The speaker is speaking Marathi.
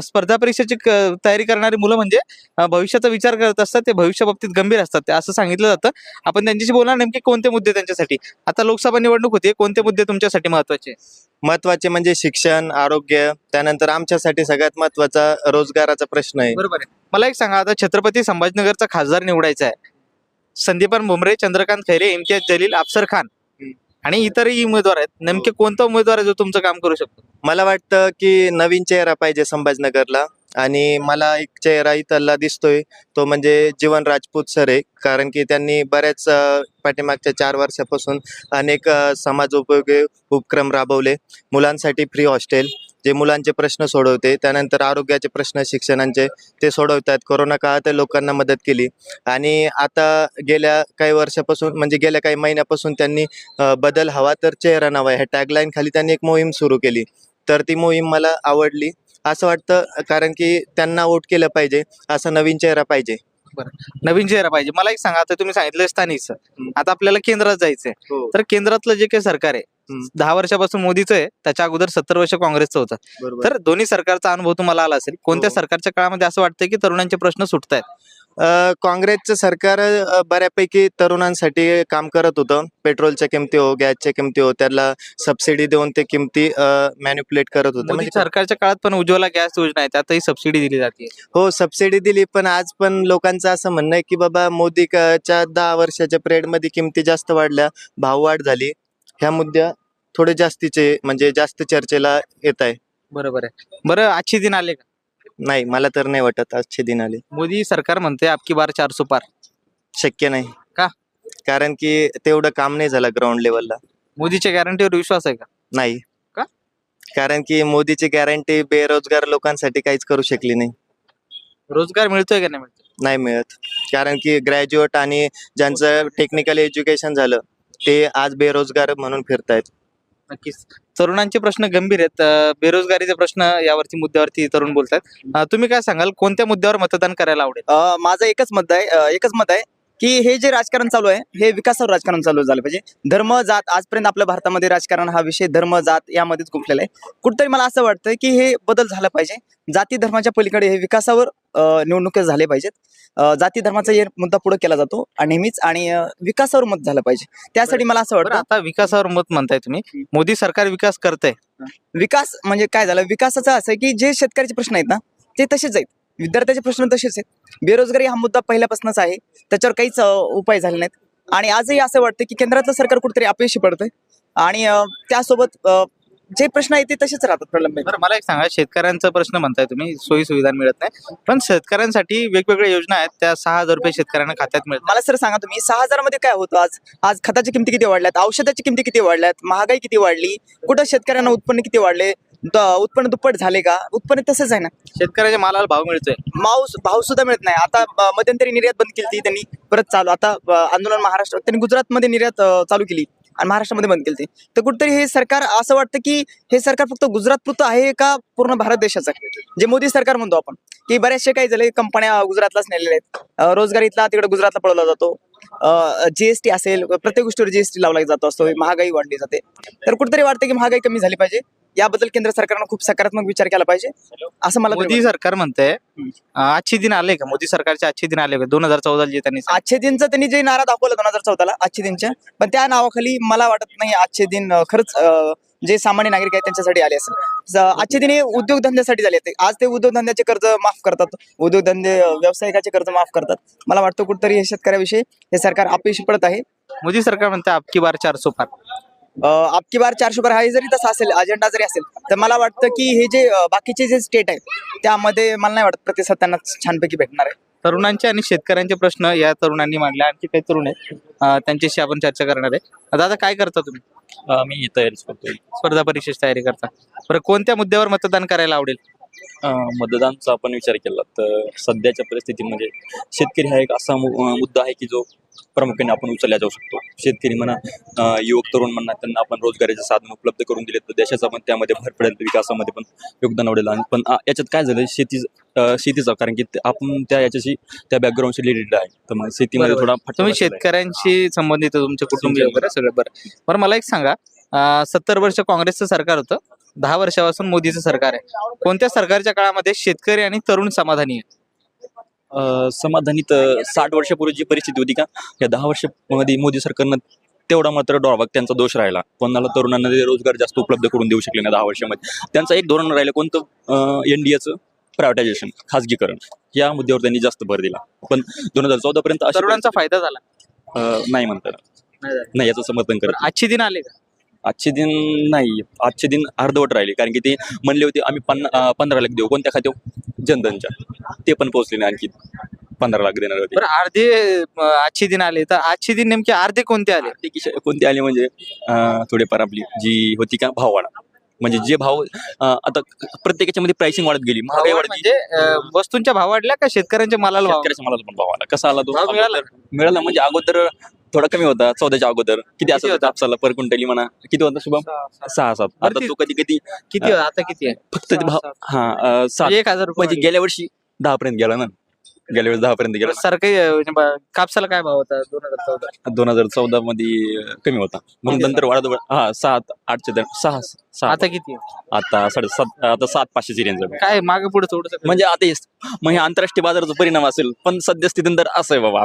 स्पर्धा परीक्षेची तयारी करणारी मुलं म्हणजे भविष्याचा विचार करत असतात ते भविष्याबाबतीत गंभीर असतात. ते असं सांगितलं जातं. आपण त्यांच्याशी बोलणार नेमके कोणते मुद्दे त्यांच्यासाठी? आता लोकसभा निवडणूक होती. कोणते मुद्दे तुमच्यासाठी महत्त्वाचे महत्त्वाचे म्हणजे शिक्षण आरोग्य त्यानंतर आमच्यासाठी सगळ्यात महत्त्वाचा रोजगाराचा प्रश्न आहे. बरोबर आहे. मला एक सांगा आता छत्रपती संभाजीनगरचा खासदार निवडायचा आहे. संदीपान भुमरे चंद्रकांत खैरे इम्तियाज जलील अफसर खान. आणि इतरही उमेदवार आहेत. नेमके कोणता उमेदवार आहे जो तुमचं काम करू शकतो? मला वाटतं की नवीन चेहरा पाहिजे संभाजीनगरला. आणि मला एक चेहरा इथला दिसतोय तो म्हणजे जीवन राजपूत सर आहे. कारण की त्यांनी बऱ्याच पाठीमागच्या चार वर्षापासून अनेक समाज उपयोगी उपक्रम राबवले. मुलांसाठी फ्री हॉस्टेल जे मुलांचे प्रश्न सोडवते त्यानंतर आरोग्याचे प्रश्न शिक्षणांचे ते सोडवतात. कोरोना काळात लोकांना मदत केली. आणि आता गेल्या काही वर्षापासून म्हणजे गेल्या काही महिन्यापासून त्यांनी बदल हवा तर चेहरा नवा ह्या टॅगलाईन खाली त्यांनी एक मोहीम सुरू केली. तर ती मोहीम मला आवडली. असं वाटतं कारण की त्यांना वोट केलं पाहिजे. असा नवीन चेहरा पाहिजे. नवीन चेहरा पाहिजे. मला एक सांगा आता तुम्ही सांगितलं स्थानिकचं हम्म. आता आपल्याला केंद्रात जायचंय. तर केंद्रातलं जे काही सरकार आहे. दहा वर्षापासून मोदीचं आहे त्याच्या अगोदर सत्तर वर्ष काँग्रेसचं होतं. तर दोन्ही सरकारचा अनुभव तुम्हाला आला असेल. कोणत्या हो. सरकारच्या काळामध्ये असं वाटतं की तरुणांचे प्रश्न सुटत आहेत काँग्रेसचं सरकार बऱ्यापैकी तरुणांसाठी काम करत होतं. पेट्रोलच्या किमती हो गॅसच्या किमती हो त्याला सबसिडी देऊन ते किमती मॅन्युप्युलेट करत होतं. म्हणजे सरकारच्या काळात पण उज्ज्वला गॅस योजना आहे त्यातही सबसिडी दिली जाते. हो सबसिडी दिली पण आज पण लोकांचं असं म्हणणं आहे की बाबा मोदी क- च्या दहा वर्षाच्या पिरियडमध्ये किमती जास्त वाढल्या भाववाढ झाली. ह्या मुद्द्या थोडे जास्तीचे म्हणजे जास्त चर्चेला येत आहे. बरोबर आहे. बरं आजचे दिन आले का? नाही मला तर नाही वाटत आजचे दिन आले. मोदी सरकार म्हणते आपकी बार चारसो पार. शक्य नाही. का? कारण की तेवढं काम नाही झालं ग्राउंड लेवलला मोदीच्या गॅरंटीवर विश्वास आहे का? नाही. का? कारण की मोदीची गॅरंटी बेरोजगार लोकांसाठी काहीच करू शकली नाही. रोजगार मिळतोय का नाही मिळतोय? नाही मिळत. कारण की ग्रॅज्युएट आणि ज्यांचं टेक्निकल एज्युकेशन झालं ते आज बेरोजगार म्हणून फिरतायत. नक्कीच. तरुणांचे प्रश्न गंभीर आहेत. अं, बेरोजगारीचे प्रश्न यावरती मुद्द्यावरती तरुण बोलतात. अं, तुम्ही काय सांगाल? कोणत्या मुद्द्यावर मतदान करायला आवडेल? अ, माझं एकच मत आहे अ, एकच मत आहे की हे जे राजकारण चालू आहे हे विकासावर राजकारण चालू झालं पाहिजे. धर्म जात आजपर्यंत आपल्या भारतामध्ये राजकारण हा विषय धर्म जात यामध्येच गुंफलेला आहे. कुठतरी मला असं वाटतं की हे बदल झाला पाहिजे. जाती धर्माच्या पलीकडे हे विकासावर निवडणुका झाले पाहिजेत. जाती धर्माचा मुद्दा पुढे केला जातो आणि नेहमीच आणि विकासावर मत झालं पाहिजे. त्यासाठी मला असं वाटतं आता विकासावर मत म्हणताय तुम्ही. मोदी सरकार विकास करतंय. विकास म्हणजे काय झालं? विकासाचं असं आहे की जे शेतकऱ्याचे प्रश्न आहेत ना ते तसेच आहेत. विद्यार्थ्याचे प्रश्न तसेच आहेत. बेरोजगारी हा मुद्दा पहिल्यापासूनच आहे. त्याच्यावर काहीच उपाय झाले नाहीत. आणि आजही असं वाटतं की केंद्रातलं सरकार कुठेतरी अपयशी पडतंय. आणि त्यासोबत जे प्रश्न आहेत ते तसेच राहतात प्रलंबित. बरं मला एक सांगा शेतकऱ्यांचा प्रश्न म्हणताय तुम्ही सोयी सुविधा मिळत नाही. पण शेतकऱ्यांसाठी वेगवेगळ्या योजना आहेत त्या सहा हजार रुपये शेतकऱ्यांना खात्यात मिळतात. मला सर सांगा तुम्ही सहा हजारमध्ये काय होतं आज? आज खताची किमती किती वाढल्यात? औषधाची किमती किती वाढल्यात? महागाई किती वाढली? कुठं शेतकऱ्यांना उत्पन्न किती वाढले? द- उत्पन्न दुप्पट झाले का? उत्पन्न तसंच आहे ना. शेतकऱ्याच्या मालाला भाव मिळतोय. माऊस भाव सुद्धा मिळत नाही. आता अ, मध्यंतरी निर्यात बंद केली त्यांनी. परत चालू. आता अ, आंदोलन महाराष्ट्र त्यांनी गुजरातमध्ये निर्यात अ, चालू केली. आणि महाराष्ट्रामध्ये बंद केली तर कुठेतरी हे सरकार असं वाटतं की हे सरकार फक्त गुजरात पुरतं आहे का पूर्ण भारत देशाचं? आहे जे मोदी सरकार म्हणतो आपण की बऱ्याचशा काही झाले कंपन्या गुजरातलाच नेलेल्या आहेत. रोजगार इथला तिकडे गुजरातला पळवला जातो. जीएसटी असेल प्रत्येक गोष्टीवर जीएसटी लावला जातो असतो महागाई वाढली जाते. तर कुठेतरी वाटतं की महागाई कमी झाली पाहिजे. याबद्दल केंद्र सरकारनं खूप सकारात्मक विचार केला पाहिजे. असं मला तरी मोदी सरकार म्हणते आजचे दिन आले का? मोदी सरकारचे आजचे दिन आले का? दोन हजार चौदा जे त्यांनी. आजचे दिनचं त्यांनी जे नारा दाखवला दोन हजार चौदाला आजचे दिनच्या पण त्या नावाखाली मला वाटत नाही आजचे दिन अं, खरंच अं, जे सामान्य नागरिक आहेत त्यांच्यासाठी आले असेल. ज- आजचे दिन हे उद्योगधंद्यासाठी झाले ते आज ते उद्योगधंद्याचे कर्ज माफ करतात. उद्योगधंदे अं, व्यावसायिकाचे कर्ज माफ करतात. मला वाटतं कुठतरी हे शेतकऱ्याविषयी हे सरकार अपयशी पडत आहे. मोदी सरकार म्हणते आपकी बार चारसो पार. अं, आपकी बार चारशे बार हा जरी तसा असेल अजेंडा जरी असेल तर मला वाटतं की हे जे बाकीचे जे स्टेट आहे त्यामध्ये मला नाही वाटत प्रतिसाद त्यांना छानपैकी भेटणार आहे. तरुणांचे आणि शेतकऱ्यांचे प्रश्न या तरुणांनी मांडले. आणखी काही तरुण आहेत त्यांच्याशी आपण चर्चा करणार आहे. दादा काय करता तुम्ही? मी ही तयारीच करतोय. स्पर्धा परीक्षेची तयारी करता. बरं कोणत्या मुद्द्यावर मतदान करायला आवडेल? मतदानचा आपण विचार केला तर सध्याच्या परिस्थितीमध्ये शेतकरी हा एक असा मुद्दा आहे की जो प्रामुख्याने आपण उचलला जाऊ शकतो. शेतकरी म्हणा युवक तरुण म्हणा त्यांना आपण रोजगाराचे साधन उपलब्ध करून दिले तर देशाचा पण त्यामध्ये भर पडेल विकासामध्ये पण योगदान आवडेल आणि पण याच्यात काय झालं शेती शेतीचं कारण की आपण त्या याच्याशी त्या बॅकग्राऊंडशी रिलेटेड आहे. तर मग शेतीमध्ये. थोडा तुम्ही. शेतकऱ्यांशी संबंधित आहे, तुमचे कुटुंबीय वगैरे सगळं बरं. बरं मला एक सांगा सत्तर वर्ष काँग्रेसचं सरकार होतं दहा वर्षापासून मोदीचं सरकार आहे. कोणत्या सरकारच्या काळामध्ये शेतकरी आणि तरुण समाधानी आहे अं, समाधानी तर साठ वर्षापूर्वी जी परिस्थिती होती का या दहा वर्षामध्ये मोदी सरकारनं तेवढा मात्र ड्रॉबॅक त्यांचा दोष राहिला. कोणाला तरुणांना रोजगार जास्त उपलब्ध करून देऊ शकले नाही दहा वर्षामध्ये. त्यांचं एक धोरण राहिलं कोणतं? एनडीएचं प्रायव्हेटायझेशन खाजगीकरण. या मुद्द्यावर त्यांनी जास्त भर दिला. पण दोन हजार चौदा पर्यंत तरुणांचा फायदा झाला. नाही म्हणतात नाही याचं समर्थन करत आजचे दिन आले का? आजचे दिन नाही आजचे दिन अर्धवट राहिले. कारण की ते म्हणले होते आम्ही पन्ना पंधरा लाख देऊ. कोणत्या खात्यावर? जनधनच्या. ते पण पोहोचले नाही आणखी पंधरा लाख देणार होते. बरं अर्धे अं, आजचे दिन आले. तर आजचे दिन नेमके अर्धे कोणते आले? कोणते आले म्हणजे अं, थोडेफार आपली जी होती का भाववाढ. म्हणजे जे भाव अं, आता प्रत्येक याच्यामध्ये प्राइसिंग वाढत गेली. महागाई वाढत म्हणजे अं, वस्तूंच्या भाव वाढल्या का शेतकऱ्यांच्या मालाला भाव? शेतकऱ्याच्या मालाला पण भाव आला. कसा आला तो? भाव मिळाला? अगोदर- मिळाला म्हणजे अगोदर थोडा कमी होता चौदाच्या अगोदर. किती असं होता? कापसाला पर क्विंटली म्हणा. किती होता शुभम? सहा सात. आता ते- कधी कधी किती आता किती आहे? फक्त भाव हा सात. म्हणजे एक हजार रुपये म्हणजे गेल्या वर्षी दहा पर्यंत गेला ना? गेल्या वेळेस दहा पर्यंत गेला सरकारी अं, म्हणजे कापसाला काय भाव होता? दोन हजार चौदा. दोन हजार चौदा मध्ये कमी होता. मग नंतर वाढत हा सात आठच्या दर- सहा सहा. आता किती? आता साडेसात आता सात पाचशेची रेंज काय मागे पुढे थोडस म्हणजे आता हे- मग हे आंतरराष्ट्रीय बाजाराचा परिणाम असेल पण सध्या स्थिती तर असं आहे बाबा.